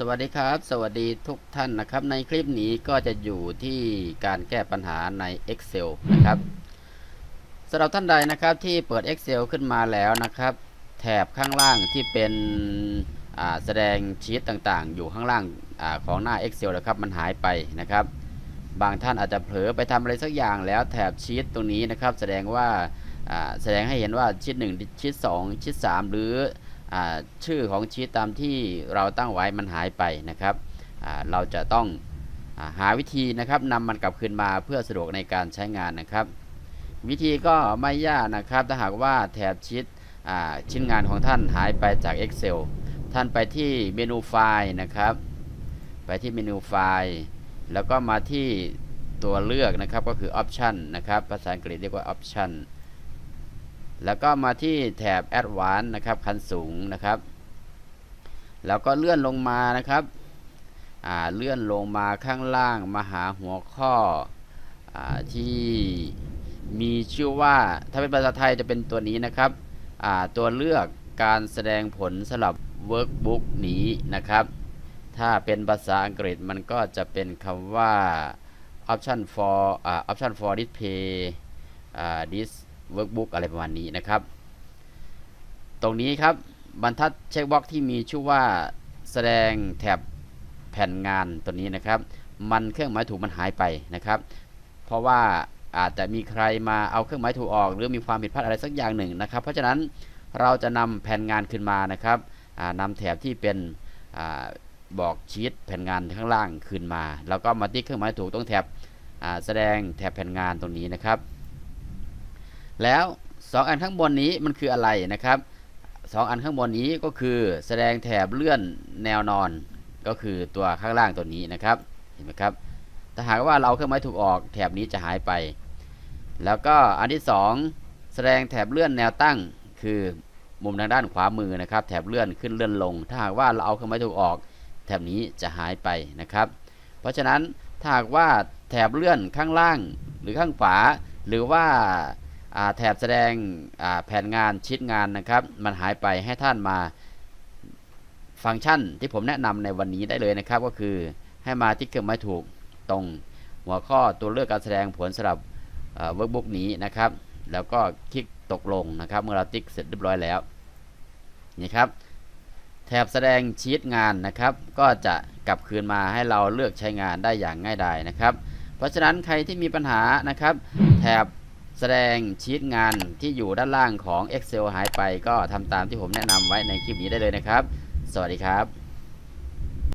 สวัสดีครับ สวัสดีทุกท่านนะครับ ในคลิปนี้ก็จะอยู่ที่การแก้ปัญหาใน Excel นะครับสำหรับท่านใดนะครับที่เปิด Excel ขึ้นมาแล้วนะครับ แถบข้างล่างที่เป็นแสดงชีตต่างๆ อยู่ข้างล่างอของหน้า Excel นะครับมันหายไปนะครับ บางท่านอาจจะเผลอไปทำอะไรสักอย่างแล้วแถบชีตตรงนี้นะครับ แสดงว่าแสดงให้เห็นว่าชีต1ชีต2ชีต3หรือ ชื่อของชีตตามที่เราตั้งไว้มันหายไปนะครับ เราจะต้องอาหาวิธีนะครับนำมันกลับคืนมาเพื่อสะดวกในการใช้งานนะครับ วิธีก็ไม่ยากนะครับ ถ้าหากว่าแถบชีตชิ้นงานของท่านหายไปจาก Excel ท่านไปที่เมนูไฟล์นะครับ ไปที่เมนูไฟล์แล้วก็มาที่ตัวเลือกนะครับก็คือ Option นะครับภาษาอังกฤษเรียกว่า Option แล้วก็มาที่แถบ Advanced นะครับคันสูงนะครับ แล้วก็เลื่อนลงมานะครับอ่าเลื่อนลงมาข้างล่างมาหาหัวข้ออาที่มีชื่อว่าถ้าเป็นภาษาไทยจะเป็นตัวนี้นะครับอ่าตัวเลือกการแสดงผลสำหรับ Workbook นี้นะครับ ถ้าเป็นภาษาอังกฤษมันก็จะเป็นคำว่า option for อ่า option for display อ่า this workbook อะไรประมาณนี้นะครับ ตรงนี้ครับบรรทัดเช็คบ็อกที่มีชื่อว่าแสดงแถบแผ่นงานตัวนี้นะครับ มันเครื่องหมายถูกมันหายไปนะครับ เพราะว่าอาจจะมีใครมาเอาเครื่องหมายถูกออก หรือมีความผิดพลาดอะไรสักอย่างหนึ่งนะครับ เพราะฉะนั้นเราจะนำแผ่นงานขึ้นมานะครับอ่านำแถบที่เป็นอบอกชีตแผ่นงานข้างล่างขึ้นมา แล้วก็มาติ๊กเครื่องหมายถูกตรงแถบแสดงแถบแผ่นงานตรงนี้นะครับ แล้วสองอันข้างบนนี้มันคืออะไรนะครับสองอันข้างบนนี้ก็คือแสดงแถบเลื่อนแนวนอน ก็คือตัวข้างล่างตัวนี้นะครับเห็นไหมครับถ้าหากว่าเราเครื่องไม้ถูกออกแถบนี้จะหายไป แล้วก็อันที่สองแสดงแถบเลื่อนแนวตั้ง คือมุมทางด้านขวามือนะครับ แถบเลื่อนขึ้นเลื่อนลง ถ้าหากว่าเราเอาเครื่องไม้ถูกออก แถบนี้จะหายไปนะครับ เพราะฉะนั้นถ้าหากว่าแถบเลื่อนข้างล่างหรือข้างขวาหรือว่า แถบแสดงแผนงานชิดงานนะครับ มันหายไปให้ท่านมาฟังก์ชันที่ผมแนะนำในวันนี้ได้เลยนะครับ ก็คือให้มาที่เครื่องไม้ถูกตรงหัวข้อตัวเลือกการแสดงผลสำหรับเวิร์กบุ๊กนี้นะครับ แล้วก็คลิกตกลงนะครับ เมื่อเราติ๊กเสร็จเรียบร้อยแล้วนี่ครับแถบแสดงชีตงานนะครับ ก็จะกลับคืนมาให้เราเลือกใช้งานได้อย่างง่ายดายนะครับ เพราะฉะนั้นใครที่มีปัญหานะครับ แถบ แสดงชีตงานที่อยู่ด้านล่างของ Excel หายไป ก็ทำตามที่ผมแนะนำไว้ในคลิปนี้ได้เลยนะครับ สวัสดีครับ